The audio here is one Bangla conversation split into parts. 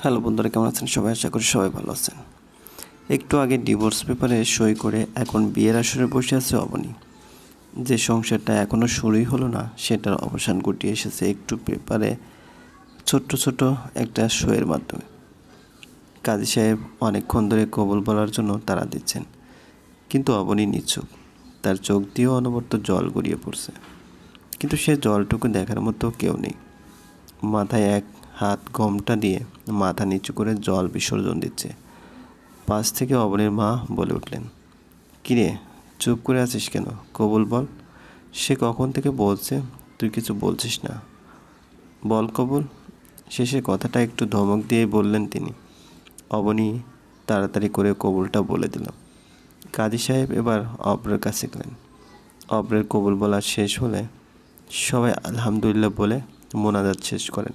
হ্যালো বন্ধুরা, কেমন আছেন? সবাই আশা করি সবাই ভালো আছেন। একটু আগে ডিভোর্স পেপারে সই করে এখন বিয়ের আসরে বসে আছে অবনী। যে সংসারটা এখনও শুরুই হলো না, সেটার অবসান ঘটিয়ে এসেছে একটু পেপারে ছোট্ট ছোট একটা সইয়ের মাধ্যমে। কাজী সাহেব অনেকক্ষণ ধরে কবল বলার জন্য তারা দিচ্ছেন। কিন্তু অবনী নিচ্ছুক। তার চোখ দিয়েও অনবরত জল গড়িয়ে পড়ছে। কিন্তু সে জলটুকু দেখার মতো কেউ নেই। মাথায় এক হাত গমটা দিয়ে মাথা নিচু করে জল বিসর্জন দিচ্ছে। পাশ থেকে অবনীর মা বলে উঠলেন, কিরে, চুপ করে আছিস কেন? কবুল বল। সে কখন থেকে বলছে, তুই কিছু বলছিস না। বল কবুল। শেষে কথাটা একটু ধমক দিয়ে বললেন তিনি। অবনী তাড়াতাড়ি করে কবুলটা বলে দিলাম কাজী সাহেব এবার অব্রের কাছে গেলেন। অব্রের কবুল বলা শেষ হলে সবাই আলহামদুলিল্লাহ বলে মোনাজাত শেষ করেন।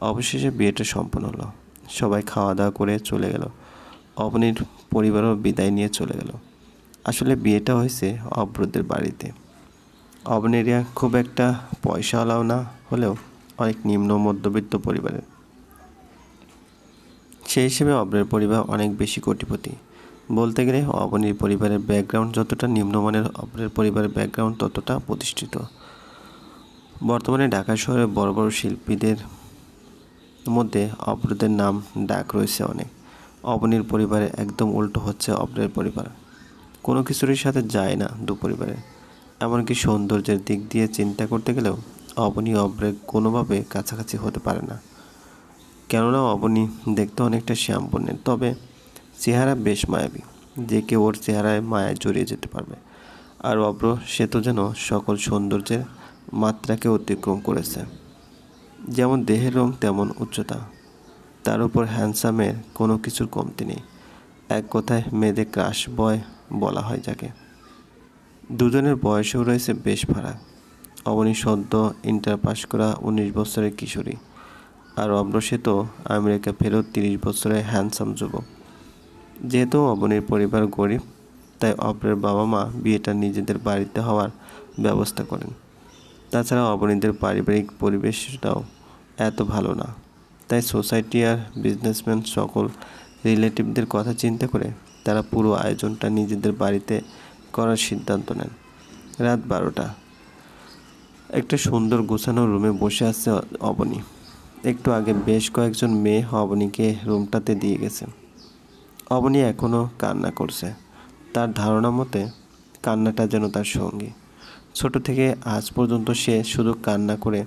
অবশেষে বিয়েটা সম্পন্ন হলো। সবাই খাওয়া দাওয়া করে চলে গেল। অবনীর পরিবারও বিদায় নিয়ে চলে গেল। আসলে বিয়েটা হয়েছে অব্রদের বাড়িতে। অবনেরিয়া খুব একটা পয়সাওয়ালাও না হলেও অনেক নিম্ন মধ্যবিত্ত পরিবারের। সেই হিসেবে অব্রের পরিবার অনেক বেশি কোটিপতি। বলতে গেলে অবনীর পরিবারের ব্যাকগ্রাউন্ড যতটা নিম্নমানের অব্রের পরিবারের ব্যাকগ্রাউন্ড ততটা প্রতিষ্ঠিত। বর্তমানে ঢাকা শহরে বড় বড় শিল্পীদের মধ্যে অব্রদের নাম ডাক রয়েছে অনেক। অবনীর পরিবারে একদম উল্টো হচ্ছে অব্রের পরিবার। কোনো কিছুরই সাথে যায় না দু পরিবারে এমনকি সৌন্দর্যের দিক দিয়ে চিন্তা করতে গেলেও অবনী অব্রের কোনোভাবে কাছাকাছি হতে পারে না। কেননা অবনী দেখতে অনেকটা শ্যামবর্ণের তবে চেহারা বেশ মায়াবী। যে কেউ ওর চেহারায় মায়ায় জড়িয়ে যেতে পারবে। আর অব্র সে তো যেন সকল সৌন্দর্যের মাত্রাকে অতিক্রম করেছে। যেমন দেহের রং তেমন উচ্চতা। তার উপর হ্যান্ডসামের কোনো কিছুর কমতি নেই। এক কথায় মেয়েদের ক্রাশ বয় বলা হয় যাকে। দুজনের বয়সেও রয়েছে বেশ ফারাক। অবনী সদ্য ইন্টার পাস করা উনিশ বছরের কিশোরী। আর অব্রসে তো আমেরিকা ফেরত তিরিশ বছরের হ্যান্ডসাম যুবক। যেহেতু অবনীর পরিবার গরিব, তাই অব্রের বাবা মা বিয়েটা নিজেদের বাড়িতে হওয়ার ব্যবস্থা করেন। তাছাড়া অবনীদের পারিবারিক পরিবেশটাও এত ভালো না। তাই সোসাইটি আর বিজনেসম্যান সকল রিলেটিভদের কথা চিন্তা করে তারা পুরো আয়োজনটা নিজেদের বাড়িতে করার সিদ্ধান্ত নেন। রাত বারোটা। একটা সুন্দর গোছানো রুমে বসে আছে অবনী। একটু আগে বেশ কয়েকজন মেয়ে অবনীকে রুমটাতে দিয়ে গেছে। অবনী এখনও কান্না করছে। তার ধারণা মতে কান্নাটা যেন তার সঙ্গী। ছোট থেকে আজ পর্যন্ত সে শুধু কান্না করে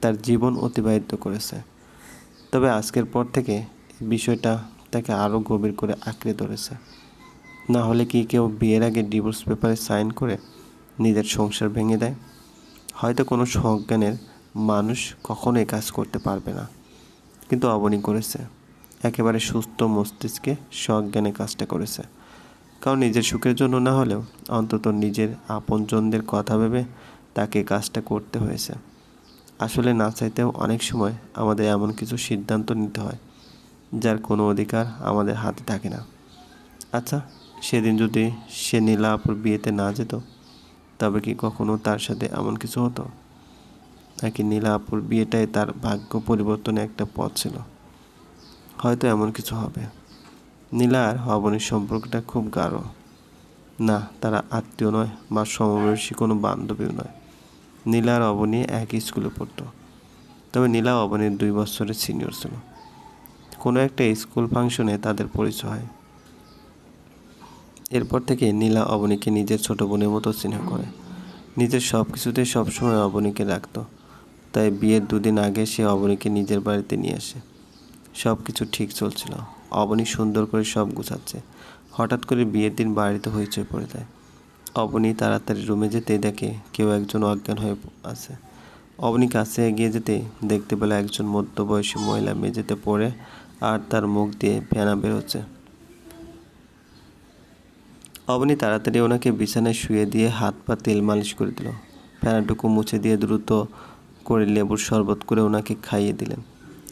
তার জীবন অতিবাহিত করেছে। তবে আজকের পর থেকে বিষয়টা তাকে আরও গভীর করে আঁকড়ে ধরেছে। না হলে কি কেউ বিয়ের আগে ডিভোর্স পেপারে সাইন করে নিজের সংসার ভেঙে দেয়? হয়তো কোনো সজ্ঞানের মানুষ কখনো এই কাজ করতে পারবে না। কিন্তু অবনী করেছে। একেবারে সুস্থ মস্তিষ্কে সজ্ঞানে কাজটা করেছে। কারণ নিজের সুখের জন্য না হলেও অন্তত নিজের আপনজনদের কথা ভেবে তাকে কাজটা করতে হয়েছে। আসলে না চাইতেও অনেক সময় আমাদের এমন কিছু সিদ্ধান্ত নিতে হয়, যার কোনো অধিকার আমাদের হাতে থাকে না। আচ্ছা সেদিন যদি সে নীলাপুর বিয়েতে না যেত, তবে কি কখনো তার সাথে এমন কিছু হতো? নাকি নীলাপুর বিয়েটাই তার ভাগ্য পরিবর্তনে একটা পথ ছিল? হয়তো এমন কিছু হবে। নীলা আর অবনীর সম্পর্কটা খুব গাঢ়। না, তারা আত্মীয় নয় বা সমবয়সী, কোনো বান্ধবীও নয়। নীলা আর অবনী একই স্কুলে পড়তো। তবে নীলা অবনীর দুই বছরের সিনিয়র ছিল। কোনো একটা স্কুল ফাংশনে তাদের পরিচয় হয়। এরপর থেকে নীলা অবনীকে নিজের ছোট বোনের মতো স্নেহ করে। নিজের সব কিছুতে সবসময় অবনীকে রাখত। তাই বিয়ের দুদিন আগে সে অবনীকে নিজের বাড়িতে নিয়ে আসে। সব কিছু ঠিক চলছিল। অবনী সুন্দর করে সব গুছাচ্ছে। হঠাৎ করে বিয়ের দিন বাড়িতে হইচই পড়ে যায়। অবনী তাড়াতাড়ি রুমে যেতে দেখে কেউ একজন অজ্ঞান হয়ে আছে। অবনী কাছে এগিয়ে যেতে দেখতে পেলে একজন মধ্যবয়সী মহিলা মেঝেতে পড়ে আর তার মুখ দিয়ে ফেনা বেরোচ্ছে। অবনী তাড়াতাড়ি ওনাকে বিছানায় শুয়ে দিয়ে হাত পা তেল মালিশ করে দিল। ফেনাটুকু মুছে দিয়ে দ্রুত করে লেবুর শরবত করে ওনাকে খাইয়ে দিলেন।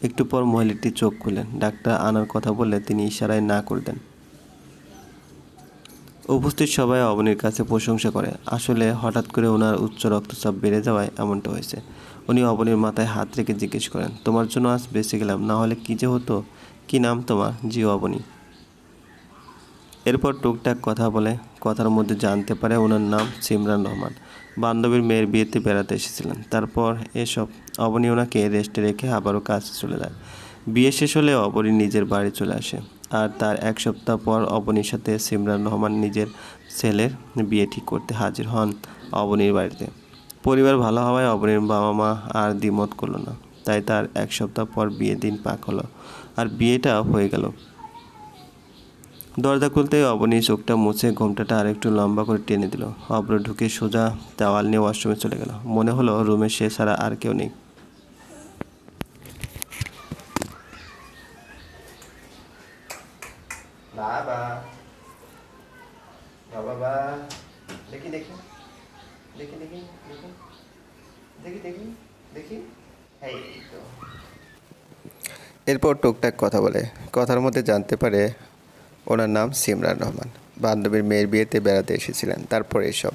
একটু পর মহিলাটি চোখ খুললেন ডাক্তার আনার কথা বললে তিনি ইশারায় না করে দেন। উপস্থিত সবাই অবনীর কাছে প্রশংসা করে। আসলে হঠাৎ করে ওনার উচ্চ রক্তচাপ বেড়ে যাওয়ায় এমনটা হয়েছে। উনি অবনীর মাথায় হাত রেখে জিজ্ঞেস করেন, তোমার জন্য আজ বেঁচে গেলাম, না হলে কী যে হতো? কি নাম তোমার? জি অবনী। এরপর টুকটাক কথা বলে, কথার মধ্যে জানতে পারে ওনার নাম সিমরান রহমান। বান্ধবীর মেয়ের বিয়েতে বেড়াতে এসেছিলেন। তারপর এসব অবনী ওনাকে রেস্টে রেখে আবারও কাজে চলে যায়। বিয়ে শেষ হলে অবনী নিজের বাড়ি চলে আসে। আর তার এক সপ্তাহ পর অবনীর সাথে সিমরান রহমান নিজের ছেলের বিয়ে ঠিক করতে হাজির হন অবনীর বাড়িতে। পরিবার ভালো হওয়ায় অবনীর বাবা মা আর দ্বিমত করল না। তাই তার এক সপ্তাহ পর বিয়ে দিন পাক হলো। আর বিয়েটা হয়ে গেল। দরজা খুলতেই অবনী চোখটা মুছে ঘোমটাটা আরেকটু লম্বা করে টেনে দিল। অব্র ঢুকে সোজা দেওয়াল নিয়ে ওয়াশরুমে চলে গেল। মনে হলো রুমে সে ছাড়া আর কেউ নেই। বাবা বাবা। দেখি দেখি। দেখি দেখি দেখি। দেখি দেখি দেখি। এই তো। এরপর টুকটাক কথা বলে। কথার মধ্যে জানতে পারে ওনার নাম সিমরান রহমান। বান্ধবীর মেয়ের বিয়েতে বেড়াতে এসেছিলেন, তারপর এসব।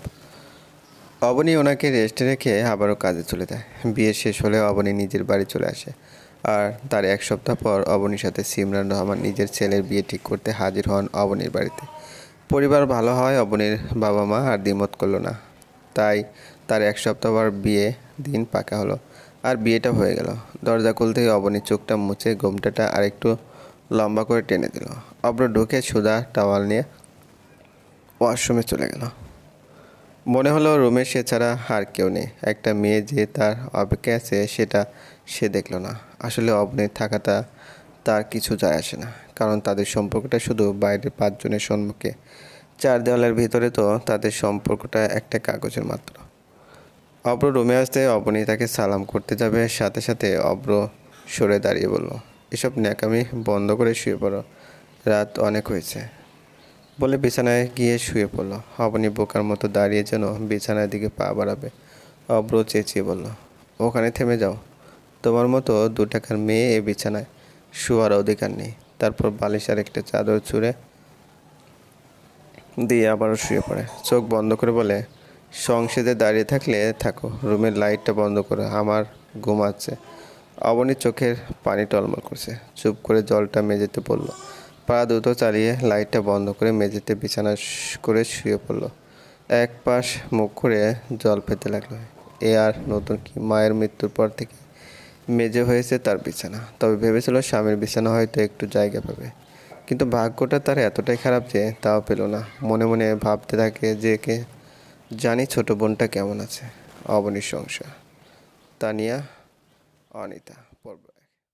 অবনী ওনাকে রেস্টে রেখে আবারও কাজে চলে যায়। বিয়ে শেষ হলে অবনী নিজের বাড়ি চলে আসে। আর তার এক সপ্তাহ পর অবনীর সাথে সিমরান রহমান নিজের ছেলের বিয়ে ঠিক করতে হাজির হন অবনীর বাড়িতে। পরিবার ভালো হয়, অবনীর বাবা মা আর দ্বিমত করল না। তাই তার এক সপ্তাহ পর বিয়ে দিন পাকা হলো। আর বিয়েটা হয়ে গেল। দরজা খুলতেই অবনী চোখটা মুছে, ঘোমটাটা আরেকটু লম্বা করে টেনে দিল। অব্র ঢুকে সুদা টাওয়াল নিয়ে ওয়াশরুমে চলে গেল। মনে হলো রুমে সে ছাড়া আর কেউ নেই। একটা মেয়ে যে তার অপেক্ষায় আছে, সেটা সে দেখল না। আসলে অবনীর থাকাটা তার কিছু যায় আসে না, কারণ তাদের সম্পর্কটা শুধু বাইরের পাঁচজনের সম্মুখে। চার দেওয়ালের ভিতরে তো তাদের সম্পর্কটা একটা কাগজের মাত্র। অব্র রুমে আসতে অবনী তাকে সালাম করতে যাবে, সাথে সাথে অব্র সরে দাঁড়িয়ে বলল এসব ন্যাকামি বন্ধ করে শুয়ে পড়ো। রাত অনেক হয়েছে। বলে বিছানায় গিয়ে শুয়ে পড়ল। অবনী বোকার মতো দাঁড়িয়ে যেন বিছানার দিকে পা বাড়াবে। অব্র চেঁচিয়ে বলল, ওখানে থেমে যাও। তোমার মতো দু টাকার মেয়ে এ বিছানায় শোয়ার অধিকার নেই। তারপর বালিশ আর একটা চাদর ছুঁড়ে দিয়ে আবারও শুয়ে পড়ে। চোখ বন্ধ করে বলে, সংসদে দাঁড়িয়ে থাকলে থাকো। রুমের লাইটটা বন্ধ করে। আমার ঘুমাচ্ছে অবনীর চোখের পানি টলমল করছে। চুপ করে জলটা মেঝেতে পড়ল। পা দুটো চালিয়ে লাইটটা বন্ধ করে মেঝেতে বিছানা করে শুয়ে পড়ল। এক পাশ মুখ করে জল পেতে লাগল। এ আর নতুন কি? মায়ের মৃত্যুর পর থেকে মেজে হয়েছে তার বিছানা। তবে ভেবেছিল স্বামীর বিছানা হয়তো একটু জায়গা পাবে। কিন্তু ভাগ্যটা তার এতটাই খারাপ যে তাও পেল না। মনে মনে ভাবতে থাকে যে কে জানি ছোট বোনটা কেমন আছে। অবনীর সংসার। তানিয়া Anita.